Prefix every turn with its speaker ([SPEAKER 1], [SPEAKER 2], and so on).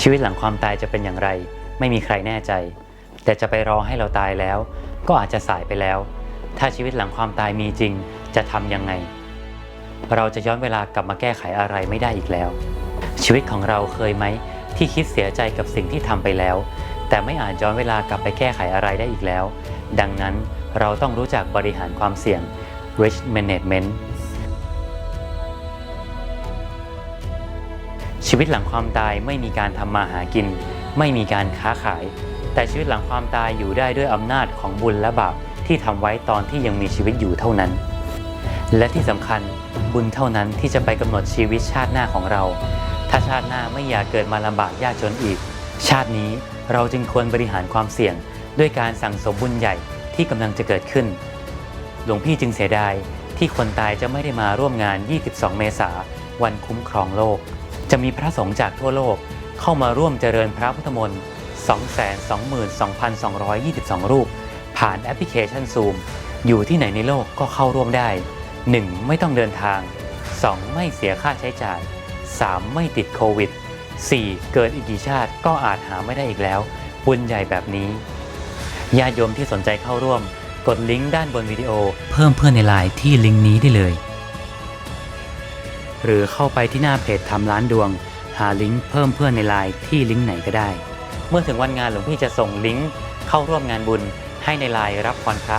[SPEAKER 1] ชีวิตหลังความตายจะเป็นอย่างไร ไม่มีใครแน่ใจ แต่จะไปรอให้เราตายแล้ว ก็อาจจะสายไปแล้ว ถ้าชีวิตหลังความตายมีจริง จะทำยังไง เราจะย้อนเวลากลับมาแก้ไขอะไรไม่ได้อีกแล้ว ชีวิตของเราเคยไหม ที่คิดเสียใจกับสิ่งที่ทำไปแล้ว แต่ไม่อาจย้อนเวลากลับไปแก้ไขอะไรได้อีกแล้ว ดังนั้นเราต้องรู้จักบริหารความเสี่ยง risk management ชีวิตหลังความตายไม่มีการทำมาหากิน ไม่มีการค้าขาย แต่ชีวิตหลังความตายอยู่ได้ด้วยอำนาจของบุญและบาปที่ทำไว้ตอนที่ยังมีชีวิตอยู่เท่านั้น และที่สำคัญบุญเท่านั้นที่จะไปกำหนดชีวิตชาติหน้าของเรา ถ้าชาติหน้าไม่อยากเกิดมาลำบากยากจนอีก ชาตินี้เราจึงควรบริหารความเสี่ยง ด้วยการสั่งสมบุญใหญ่ที่กำลังจะเกิดขึ้น หลวงพี่จึงเสียดายที่คนตายจะไม่ได้มาร่วมงาน 22 เมษาวันคุ้มครองโลก จะมีพระสงฆ์จากทั่วโลกเข้ามาร่วมเจริญพระพุทธมนต์222,222 รูป ผ่านแอปพลิเคชัน Zoom อยู่ที่ไหนในโลกก็เข้าร่วมได้ 1. ไม่ต้องเดินทาง 2. ไม่เสียค่าใช้จ่าย 3. ไม่ติดโควิด 4. เกิดอีกกี่ชาติก็อาจหาไม่ได้อีกแล้วบุญใหญ่แบบนี้ ญาติโยมที่สนใจเข้าร่วม กดลิงก์ด้านบนวิดีโอ เพิ่มเพื่อนในไลน์ที่ลิงก์นี้ได้เลย หรือเข้าไปที่หน้าเพจทำร้านดวง หาลิงก์เพิ่มเพื่อนในไลน์ที่ลิงก์ไหนก็ได้ เมื่อถึงวันงานหลวงพี่จะส่งลิงก์เข้าร่วมงานบุญให้ในไลน์รับพรพระ